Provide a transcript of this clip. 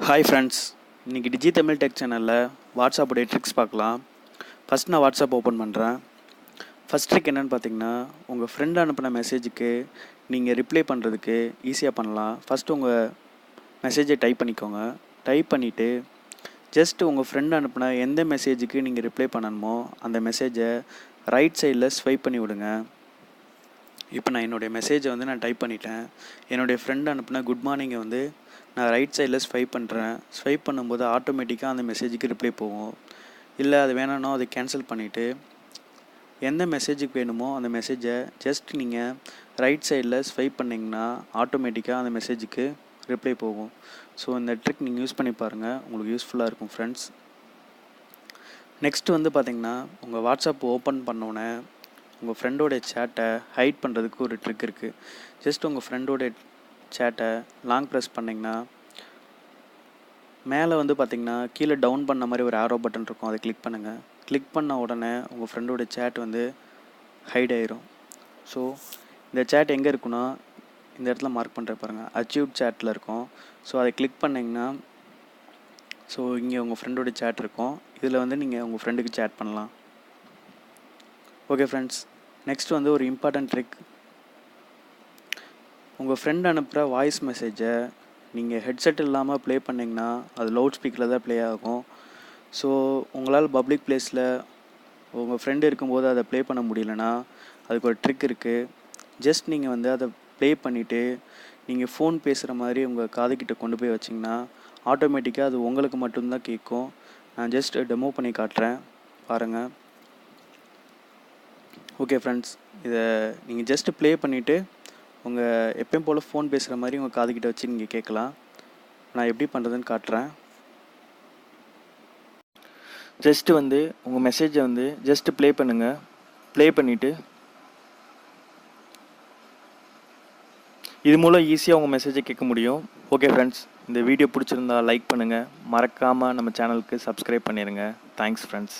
Hi friends இன்றைக்கி Digi Tamil tech சேனலில் வாட்ஸ்அப்புடைய ட்ரிக்ஸ் பார்க்கலாம். ஃபஸ்ட் நான் வாட்ஸ்அப் ஓப்பன் பண்ணுறேன் ஃபஸ்ட் ட்ரிக் என்னென்னு பார்த்தீங்கன்னா உங்கள் ஃப்ரெண்ட் அனுப்பின மெசேஜுக்கு நீங்கள் ரிப்ளை பண்ணுறதுக்கு ஈஸியாக பண்ணலாம். ஃபஸ்ட்டு உங்கள் மெசேஜை டைப் பண்ணிக்கோங்க. டைப் பண்ணிவிட்டு ஜஸ்ட் உங்கள் ஃப்ரெண்ட் அனுப்பின எந்த மெசேஜுக்கு நீங்கள் ரிப்ளை பண்ணணுமோ அந்த மெசேஜை ரைட் சைடில் ஸ்வைப் பண்ணி விடுங்க. இப்போ நான் என்னுடைய மெசேஜை வந்து நான் டைப் பண்ணிட்டேன். என்னுடைய ஃப்ரெண்ட் அனுப்பின குட் மார்னிங்கை வந்து நான் ரைட் சைடில் ஸ்வைப் பண்ணுறேன் ஸ்வைப் பண்ணும்போது ஆட்டோமேட்டிக்காக அந்த மெசேஜுக்கு ரிப்ளை போகும். இல்லை அது வேணானோ அதை கேன்சல் பண்ணிவிட்டு எந்த மெசேஜுக்கு வேணுமோ அந்த மெசேஜை ஜஸ்ட் நீங்கள் ரைட் சைடில் ஸ்வைப் பண்ணிங்கன்னா ஆட்டோமேட்டிக்காக அந்த மெசேஜுக்கு ரிப்ளை போகும். ஸோ இந்த ட்ரிக் நீங்கள் யூஸ் பண்ணி பாருங்கள் உங்களுக்கு யூஸ்ஃபுல்லாக இருக்கும் ஃப்ரெண்ட்ஸ் நெக்ஸ்ட் வந்து பார்த்தீங்கன்னா உங்கள் வாட்ஸ்அப் ஓப்பன் பண்ணோன்னே உங்கள் ஃப்ரெண்டோடைய சேட்டை ஹைட் பண்ணுறதுக்கு ஒரு ட்ரிக் இருக்குது ஜஸ்ட் உங்கள் ஃப்ரெண்டோட சேட்டை லாங் ப்ரெஸ் பண்ணிங்கன்னா மேலே வந்து பார்த்திங்கன்னா கீழே டவுன் பண்ண மாதிரி ஒரு ஆரோ பட்டன் இருக்கும். அதை கிளிக் பண்ணுங்கள் கிளிக் பண்ண உடனே உங்கள் ஃப்ரெண்டோட சேட் வந்து ஹைட் ஆயிரும். ஸோ இந்த சேட் எங்கே இருக்குன்னா இந்த இடத்துல மார்க் பண்ணுற பாருங்கள் அச்சீவ் சேட்டில் இருக்கும். ஸோ அதை கிளிக் பண்ணிங்கன்னா ஸோ இங்கே உங்கள் ஃப்ரெண்டோட சேட் இருக்கும். இதில் வந்து நீங்கள் உங்கள் ஃப்ரெண்டுக்கு சேட் பண்ணலாம். ஓகே ஃப்ரெண்ட்ஸ் நெக்ஸ்ட் வந்து ஒரு இம்பார்ட்டன்ட் ட்ரிக் உங்கள் ஃப்ரெண்ட் அனுப்புகிற வாய்ஸ் மெசேஜை நீங்கள் ஹெட்செட் இல்லாமல் ப்ளே பண்ணிங்கன்னா அது லவுட் ஸ்பீக்கரில் தான் ப்ளே ஆகும். ஸோ உங்களால் பப்ளிக் பிளேஸில் உங்கள் ஃப்ரெண்டு இருக்கும்போது அதை ப்ளே பண்ண முடியலனா அதுக்கு ஒரு ட்ரிக் இருக்குது ஜஸ்ட் நீங்கள் வந்து அதை ப்ளே பண்ணிவிட்டு நீங்கள் ஃபோன் பேசுகிற மாதிரி உங்கள் காதுக்கிட்ட கொண்டு போய் வச்சிங்கன்னா ஆட்டோமேட்டிக்காக அது உங்களுக்கு மட்டும்தான் கேட்கும். நான் ஜஸ்ட் டெமோ பண்ணி காட்டுறேன். பாருங்கள் ஓகே ஃப்ரெண்ட்ஸ் இதை நீங்கள் ஜஸ்ட்டு ப்ளே பண்ணிவிட்டு உங்கள் எப்பயும் போல் ஃபோன் பேசுகிற மாதிரி உங்கள் காதுகிட்ட வச்சு நீங்கள் கேட்கலாம். நான் எப்படி பண்ணுறதுன்னு காட்டுறேன். ஜஸ்ட்டு வந்து உங்கள் மெசேஜை வந்து ஜஸ்ட்டு ப்ளே பண்ணுங்கள் ப்ளே பண்ணிவிட்டு இது மூலம் ஈஸியாக உங்கள் மெசேஜை கேட்க முடியும். ஓகே ஃப்ரெண்ட்ஸ் இந்த வீடியோ பிடிச்சிருந்தா லைக் பண்ணுங்கள் மறக்காமல் நம்ம சேனலுக்கு சப்ஸ்கிரைப் பண்ணிடுங்க தேங்க்ஸ் ஃப்ரெண்ட்ஸ்